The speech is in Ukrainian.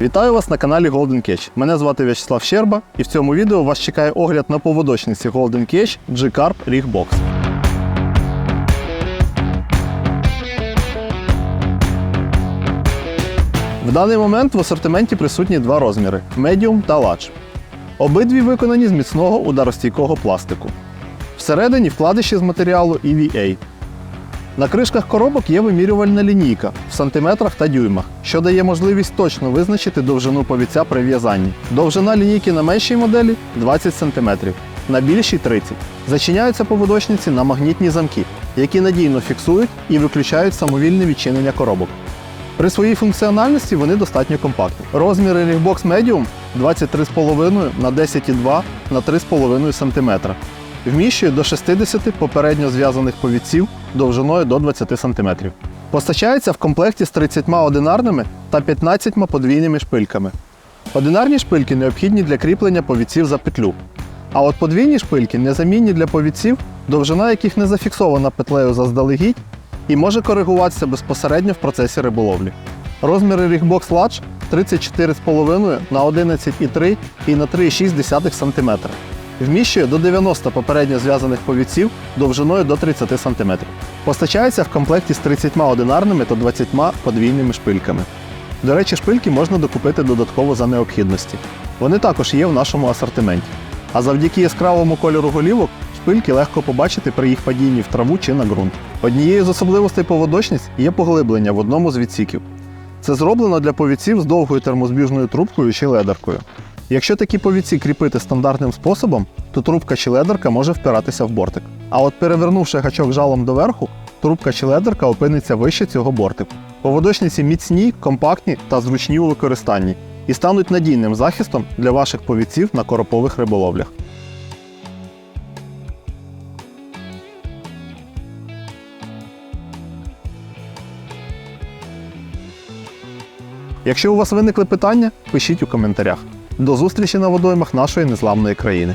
Вітаю вас на каналі Golden Catch. Мене звати В'ячеслав Щерба, і в цьому відео вас чекає огляд на поводочниці Golden Catch G-Carp Rig Box. В даний момент в асортименті присутні два розміри Medium та Large. Обидві виконані з міцного ударостійкого пластику. Всередині вкладиші з матеріалу EVA. На кришках коробок є вимірювальна лінійка в сантиметрах та дюймах, що дає можливість точно визначити довжину повіця при в'язанні. Довжина лінійки на меншій моделі 20 см, на більшій 30 Зачиняються поводочниці на магнітні замки, які надійно фіксують і виключають самовільне відчинення коробок. При своїй функціональності вони достатньо компактні. Розміри Rigbox Medium 23,5 на 10,2 на 3,5 см. Вміщує до 60 попередньо зв'язаних повідців довжиною до 20 см. Постачається в комплекті з 30 одинарними та 15 подвійними шпильками. Одинарні шпильки необхідні для кріплення повідців за петлю. А от подвійні шпильки незамінні для повідців, довжина яких не зафіксована петлею заздалегідь і може коригуватися безпосередньо в процесі риболовлі. Розміри Rigbox Large 34,5 на 11,3 і на 3,6 см. Вміщує до 90 попередньо зв'язаних повідців довжиною до 30 см. Постачається в комплекті з 30 одинарними та 20 подвійними шпильками. До речі, шпильки можна докупити додатково за необхідності. Вони також є в нашому асортименті. А завдяки яскравому кольору голівок шпильки легко побачити при їх падінні в траву чи на ґрунт. Однією з особливостей поводочниць є поглиблення в одному з відсіків. Це зроблено для повідців з довгою термозбіжною трубкою чи ледеркою. Якщо такі повідці кріпити стандартним способом, то трубка чи ледерка може впиратися в бортик. А от перевернувши гачок жалом доверху, трубка чи ледерка опиниться вище цього бортику. Поводочниці міцні, компактні та зручні у використанні і стануть надійним захистом для ваших повідців на коропових риболовлях. Якщо у вас виникли питання, пишіть у коментарях. До зустрічі на водоймах нашої незламної країни.